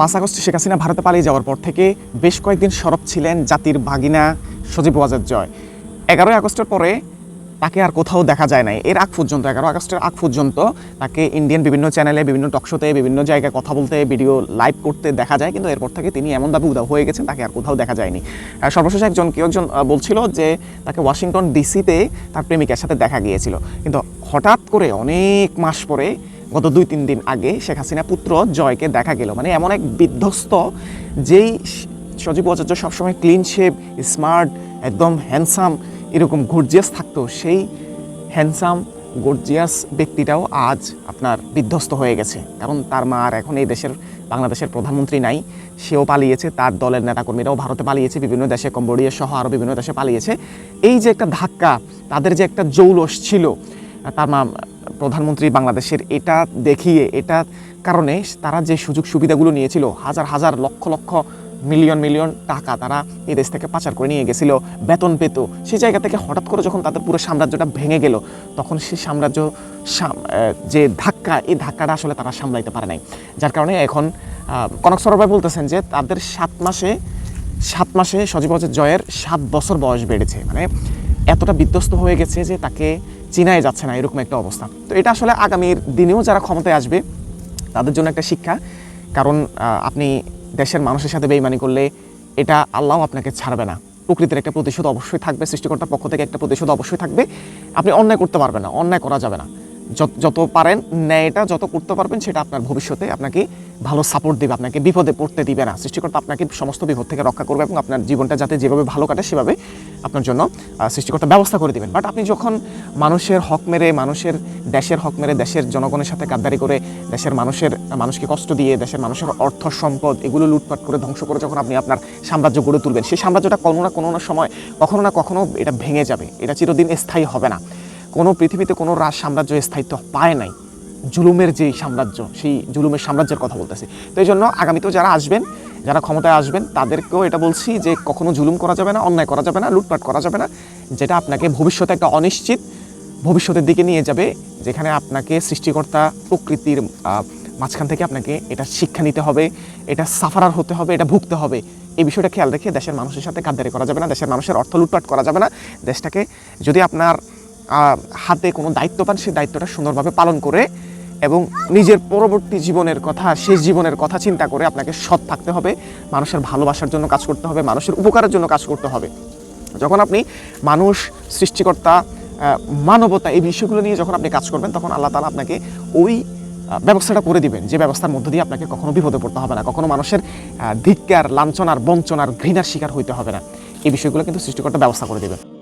পাঁচ আগস্ট শেখ হাসিনা ভারতে পালিয়ে যাওয়ার পর থেকে বেশ কয়েকদিন সরব ছিলেন জাতির ভাগিনা সজীব ওয়াজেদ জয়। এগারোই আগস্টের পরে তাকে আর কোথাও দেখা যায় নাই। এর আগ পর্যন্ত, এগারো আগস্টের আগ পর্যন্ত তাকে ইন্ডিয়ান বিভিন্ন চ্যানেলে বিভিন্ন টকশোতে বিভিন্ন জায়গায় কথা বলতে ভিডিও লাইভ করতে দেখা যায়। কিন্তু এরপর থেকে তিনি এমনভাবে উদাহ হয়ে গেছেন, তাকে আর কোথাও দেখা যায়নি। সর্বশেষ একজন কেউ একজন বলছিল যে তাকে ওয়াশিংটন ডিসিতে তার প্রেমিকার সাথে দেখা গিয়েছিল। কিন্তু হঠাৎ করে অনেক মাস পরে গত দুই, তিন দিন আগে শেখ হাসিনা পুত্র জয়কে দেখা গেল। মানে এমন এক বিধ্বস্ত যেই সজীব আচার্য সবসময় ক্লিন শেপ স্মার্ট একদম হ্যান্ডসাম এরকম গর্জিয়াস থাকতো, সেই হ্যান্ডসাম গর্জিয়াস ব্যক্তিটাও আজ আপনার বিধ্বস্ত হয়ে গেছে। কারণ তার মা আর এখন এই দেশের, বাংলাদেশের প্রধানমন্ত্রী নাই, সেও পালিয়েছে, তার দলের নেতাকর্মীরাও ভারতে পালিয়েছে, বিভিন্ন দেশে কম্বোডিয়া সহ আরও বিভিন্ন দেশে পালিয়েছে। এই যে একটা ধাক্কা, তাদের যে একটা জৌলস ছিল, তার মা প্রধানমন্ত্রী বাংলাদেশের এটা দেখিয়ে, এটা কারণে তারা যে সুযোগ সুবিধাগুলো নিয়েছিল, হাজার হাজার লক্ষ লক্ষ মিলিয়ন মিলিয়ন টাকা তারা এই দেশ থেকে পাচার করে নিয়ে গেছিল, বেতন পেত। সেই জায়গা থেকে হঠাৎ করে যখন তাদের পুরো সাম্রাজ্যটা ভেঙে গেল, তখন সেই সাম্রাজ্য সাম- যে ধাক্কা, এই ধাক্কাটা আসলে তারা সামলাইতে পারে নাই। যার কারণে এখন কনক সরবাই বলতেছেন যে তাদের সাত মাসে সাত মাসে সজীব জয়ের সাত বছর বয়স বেড়েছে। মানে এতটা বিধ্বস্ত হয়ে গেছে যে তাকে চিনাই যাচ্ছে না, এরকম একটা অবস্থা। তো এটা আসলে আগামীর দিনেও যারা ক্ষমতায় আসবে, তাদের জন্য একটা শিক্ষা। কারণ আপনি দেশের মানুষের সাথে বেইমানি করলে এটা আল্লাহ আপনাকে ছাড়বে না। প্রকৃতির একটা প্রতিশোধ অবশ্যই থাকবে, সৃষ্টিকর্তার পক্ষ থেকে একটা প্রতিশোধ অবশ্যই থাকবে। আপনি অন্যায় করতে পারবেন না, অন্যায় করা যাবে না। যত পারেন, ন্যায়টা যত করতে পারবেন, সেটা আপনার ভবিষ্যতে আপনাকে ভালো সাপোর্ট দিবে, আপনাকে বিপদে পড়তে দিবে না। সৃষ্টিকর্তা আপনাকে সমস্ত বিপদ থেকে রক্ষা করবে এবং আপনার জীবনটা যাতে যেভাবে ভালো কাটে, সেভাবে আপনার জন্য সৃষ্টিকর্তা ব্যবস্থা করে দিবেন। বাট আপনি যখন মানুষের হক মেরে, মানুষের দেশের হক মেরে, দেশের জনগণের সাথে গাদ্দারি করে, দেশের মানুষের, মানুষকে কষ্ট দিয়ে, দেশের মানুষের অর্থ সম্পদ এগুলো লুটপাট করে ধ্বংস করে যখন আপনি আপনার সাম্রাজ্য গড়ে তুলবেন, সেই সাম্রাজ্যটা কোনো না কোনো না সময় কখনো না কখনো এটা ভেঙে যাবে। এটা চিরদিন স্থায়ী হবে না। কোনো পৃথিবীতে কোনো রাজ সাম্রাজ্য স্থায়িত্ব পায় নাই। জুলুমের যেই সাম্রাজ্য, সেই জুলুমের সাম্রাজ্যের কথা বলতেছি। তো এই জন্য আগামীতেও যারা আসবেন, যারা ক্ষমতায় আসবেন, তাদেরকেও এটা বলছি যে কখনো জুলুম করা যাবে না, অন্যায় করা যাবে না, লুটপাট করা যাবে না, যেটা আপনাকে ভবিষ্যতে একটা অনিশ্চিত ভবিষ্যতের দিকে নিয়ে যাবে, যেখানে আপনাকে সৃষ্টিকর্তা প্রকৃতির মাঝখান থেকে আপনাকে এটা শিক্ষা নিতে হবে, এটা সাফারার হতে হবে, এটা ভুগতে হবে। এই বিষয়টা খেয়াল রেখে দেশের মানুষের সাথে কাদ্দারি করা যাবে না, দেশের মানুষের অর্থ লুটপাট করা যাবে না। দেশটাকে যদি আপনার হাতে কোনো দায়িত্ব পান, সেই দায়িত্বটা সুন্দরভাবে পালন করে এবং নিজের পরবর্তী জীবনের কথা, শেষ জীবনের কথা চিন্তা করে আপনাকে সৎ থাকতে হবে, মানুষের ভালোবাসার জন্য কাজ করতে হবে, মানুষের উপকারের জন্য কাজ করতে হবে। যখন আপনি মানুষ, সৃষ্টিকর্তা মানবতা এই বিষয়গুলো নিয়ে যখন আপনি কাজ করবেন, তখন আল্লাহ তালা আপনাকে ওই ব্যবস্থাটা করে দিবেন, যে ব্যবস্থার মধ্য দিয়ে আপনাকে কখনো বিপদে পড়তে হবে না, কখনো মানুষের ধিক্কার, লাঞ্ছনার, বঞ্চনার, ঘৃণার শিকার হইতে হবে না। এই বিষয়গুলো কিন্তু সৃষ্টিকর্তা ব্যবস্থা করে দেবেন।